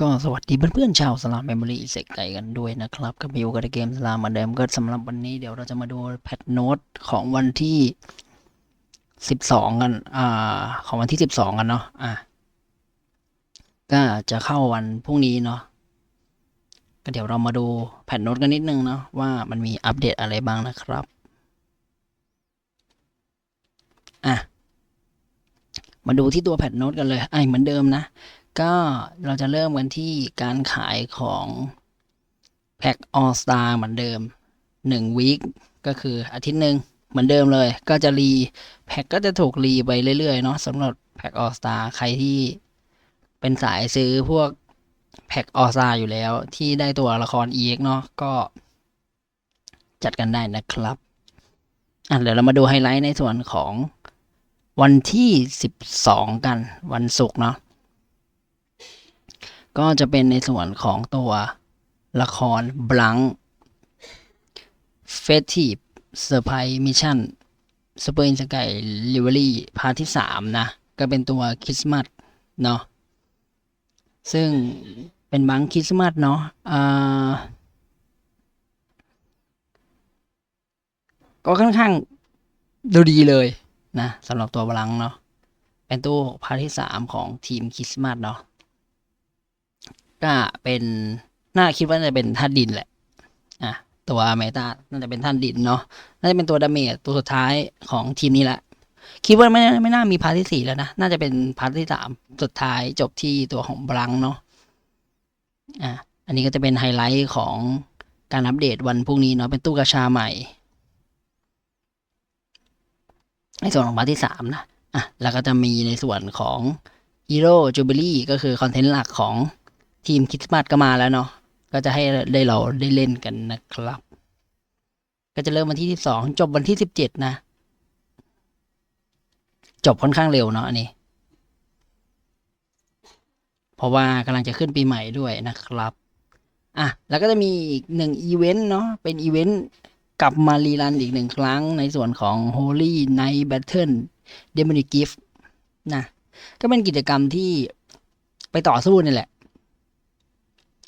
ก็สวัสดีเพื่อนๆชาวสลามเมมโมรี่เสกไก่กันด้วยนะครับกับมิวกับเกมสลามเหมือนเดิมก็สำหรับวันนี้เดี๋ยวเราจะมาดูแพทโน้ตของวันที่สิบสองกัน อ่า ของวันที่สิบสองกันเนาะอะก็จะเข้าวันพรุ่งนี้เนาะก็เดี๋ยวเรามาดูแพทโน้ตกันนิดนึงเนาะว่ามันมีอัปเดตอะไรบ้างนะครับอะมาดูที่ตัวแพทโน้ตกันเลยไอ้เหมือนเดิมนะ ก็เราจะเริ่มกันที่การขายของแพ็กออสตาเหมือนเดิมหนึ่งวีคก็คืออาทิตย์หนึ่งเหมือนเดิมเลย ก็จะรีแพ็กก็จะถูกรีไปเรื่อยๆเนาะสำหรับแพ็กออสตาใครที่เป็นสายซื้อพวกแพ็กออสตาอยู่แล้ว ที่ได้ตัวละคร EX เนาะก็จัดกันได้นะครับอะเดี๋ยวเรามาดูไฮไลท์ในส่วนของวันที่ 12 กันวันศุกร์เนาะ ก็จะเป็นในส่วนของตัวละครบลัง f e s t i v e Surprise Mission Super in Sky l i v e r y พาร์ทที่ 3 นะ ก็เป็นตัวคริสต์มาสเนาะซึ่งเป็นบังคริสต์มาสเนาะอ่าก็ค่อนข้างดูดีเลยนะสำหรับตัวบลังเนาะเป็นตู้พาร์ทที่ 3 ของทีมคริสต์มาสเนาะ ก็เป็นน่าคิดว่าจะเป็นธาตุดินแหละ อะ ตัวเมตาน่าจะเป็นธาตุดินเนาะ น่าจะเป็นตัวดาเมจตัวสุดท้ายของทีมนี้แหละ คิดว่าไม่ไม่น่ามีพาร์ทที่สี่แล้วนะ น่าจะเป็นพาร์ทที่สามสุดท้ายจบที่ตัวของบลังเนาะ อะ อันนี้ก็จะเป็นไฮไลท์ของการอัปเดตวันพรุ่งนี้เนาะ เป็นตู้กระชาใหม่ ในส่วนของพาร์ทที่สามนะ อะ แล้วก็จะมีในส่วนของฮีโร่จูเบลี่ก็คือคอนเทนต์หลักของ ทีมคริสต์มาสก็มาแล้วเนาะก็จะให้ได้เราได้เล่นกันนะครับ ก็จะเริ่มวันที่12จบวันที่17นะ จบค่อนข้างเร็วเนาะอันนี้ เพราะว่ากำลังจะขึ้นปีใหม่ด้วยนะครับอะแล้วก็จะมีอีกหนึ่งอีเวนต์เนาะเป็นอีเวนต์กลับมารีรันอีกหนึ่งครั้งในส่วนของ Holy Night Battle Demonic Gift นะก็เป็นกิจกรรมที่ไปต่อสู้นี่แหละ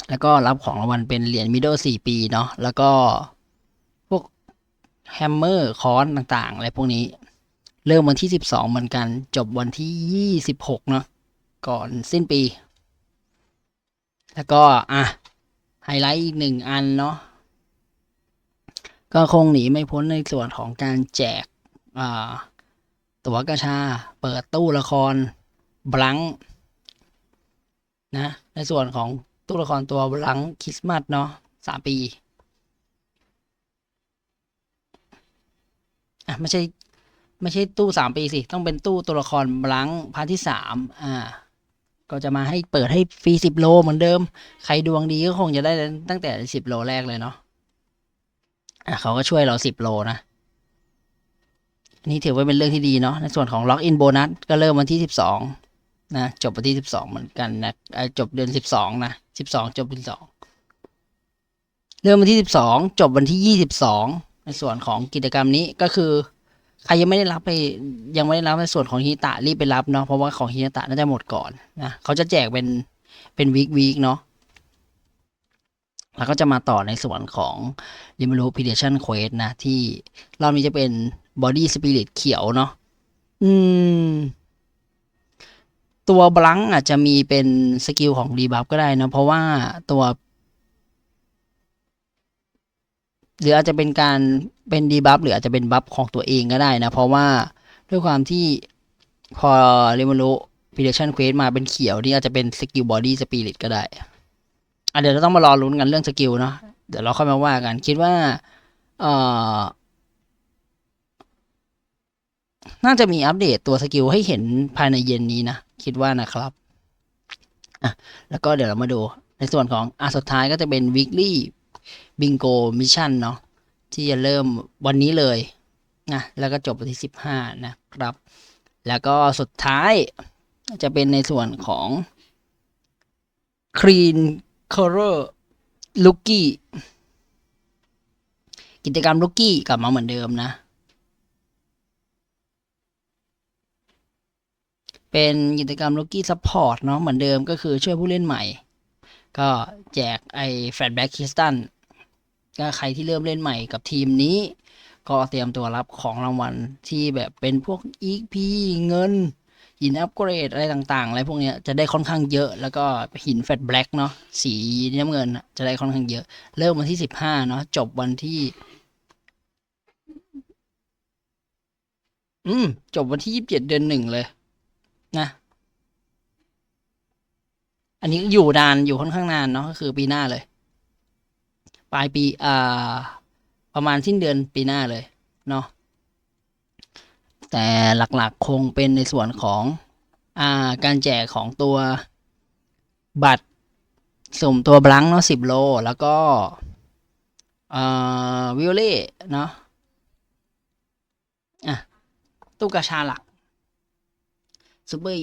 แล้วก็รับของรางวัลเป็นเหรียญมิดเดิลสี่ปีเนาะแล้วก็พวกแฮมเมอร์คอนต่างๆอะไรพวกนี้ เริ่มวันที่สิบสองเหมือนกัน จบวันที่ยี่สิบหกเนาะก่อนสิ้นปี แล้วก็ อะ ไฮไลท์อีกหนึ่งอันเนาะก็คงหนีไม่พ้นในส่วนของการแจกตั๋วกระชา เปิดตู้ละครบลังนะในส่วนของ ตู้ละครตัวหลังคริสต์มาสเนาะสามปีอะไม่ใช่ไม่ใช่ตู้สามปีสิ ต้องเป็นตู้ตัวละครบลังพาร์ทที่สามอ่า ก็จะมาให้เปิดให้ฟรีสิบโลเหมือนเดิม ใครดวงดีก็คงจะได้ตั้งแต่สิบโลแรกเลยเนาะอะเขาก็ช่วยเราสิบโลนะนนี้ถือว่าเป็นเรื่องที่ดีเนาะในส่วนของล็อกอินโบนัสก็เริ่มวันที่สิบสอง นะจบวันที่สิบสองเหมือนกันนะจบเดือนสิบสองนะสิบสองจบวันที่สองเริ่มวันที่สิบสองจบวันที่ยี่สิบสองในส่วนของกิจกรรมนี้ก็คือ ใครยังไม่ได้รับไปยังไม่ได้รับในส่วนของฮิตะรีบไปรับเนาะเพราะว่าของฮิตะน่าจะหมดก่อนนะเขาจะแจกเป็นเป็นวีควีคเนาะแล้วก็จะมาต่อในส่วนของริมารูพีเดชันเควสนะ ที่รอบนี้จะเป็นบอดี้สปิริตเขียวเนาะอืม ตัวบลังอาจจะมีเป็นสกิลของรีบัฟก็ได้นะเพราะว่าตัว หรืออาจจะเป็นการเป็นดีบัฟหรืออาจจะเป็นบัฟของตัวเองก็ได้นะ เพราะว่าด้วยความที่พอเรมโลพิเดชันเควสมาเป็นเขียวนี่อาจจะเป็นสกิลบอดี้สปิริตก็ได้อะเดี๋ยวเราต้องมารอลุ้นกันเรื่องสกิลเนาะเดี๋ยวเราค่อยมาว่ากันคิดว่าเอ่อน่าจะมีอัปเดตตัวสกิลให้เห็นภายในเย็นนี้นะ คิดว่านะครับแล้วก็เดี๋ยวเรามาดูในส่วนของอะสุดท้ายก็จะเป็น weekly bingo mission เนาะที่จะเริ่มวันนี้เลยนะแล้วก็จบวันที่สิบห้านะครับ แล้วก็สุดท้ายจะเป็นในส่วนของ clean color lookie กิจกรรม lookie กลับมาเหมือนเดิมนะ เป็นกิจกรรม Rookie Support เนาะเหมือนเดิมก็คือช่วยผู้เล่นใหม่ ก็แจกไอ้แฟลตแบ็กคิสตันก็ใครที่เริ่มเล่นใหม่กับทีมนี้ ก็เตรียมตัวรับของรางวัลที่แบบเป็นพวก EP เงิน หินอัปเกรดอะไรต่างๆอะไรพวกเนี้ยจะได้ค่อนข้างเยอะ แล้วก็หินแฟตแบล็กเนาะสีน้ำเงินจะได้ค่อนข้างเยอะ เริ่มวันที่สิบห้าเนาะจบวันที่อืมจบวันที่ยี่สิบเจ็ดเดือนหนึ่งเลย นะ อันนี้อยู่นานอยู่ค่อนข้างนานเนาะก็คือปีหน้าเลย ปลายปีอ่าประมาณสิ้นเดือนปีหน้าเลยเนาะแต่หลักๆคงเป็นในส่วนของอ่าการแจกของตัวบัตรสุ่มตัวบลังเนาะสิบโล แล้วก็วิโอเล่เนาะอะตู้กาชาหลัก ซูเปอร์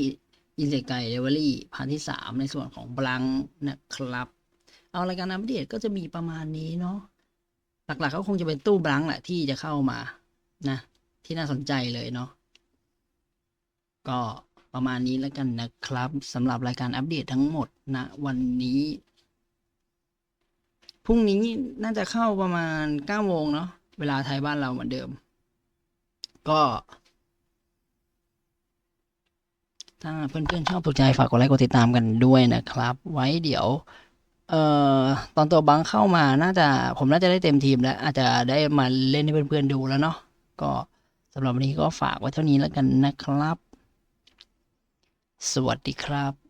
อินเสกไกเดเวอรี่พันที่สามในส่วนของบลังนะครับ เอารายการอัปเดตก็จะมีประมาณนี้เนาะหลักๆก็คงจะเป็นตู้บลังแหละที่จะเข้ามานะ ที่น่าสนใจเลยเนาะก็ประมาณนี้แล้วกันนะครับสำหรับรายการอัปเดตทั้งหมดณวันนี้พรุ่งนี้น่าจะเข้าประมาณเก้าโมงเนาะเวลาไทยบ้านเราเหมือนเดิม ก็ ถ้าเพื่อนๆชอบถูกใจฝากกดไลค์กดติดตามกันด้วยนะครับ ไว้เดี๋ยวเอ่อตอนตัวบังเข้ามาน่าจะผมน่าจะได้เต็มทีมแล้ว อาจจะได้มาเล่นให้เพื่อนๆดูแล้วเนาะก็สำหรับวันนี้ก็ฝากไว้เท่านี้แล้วกันนะครับ สวัสดีครับ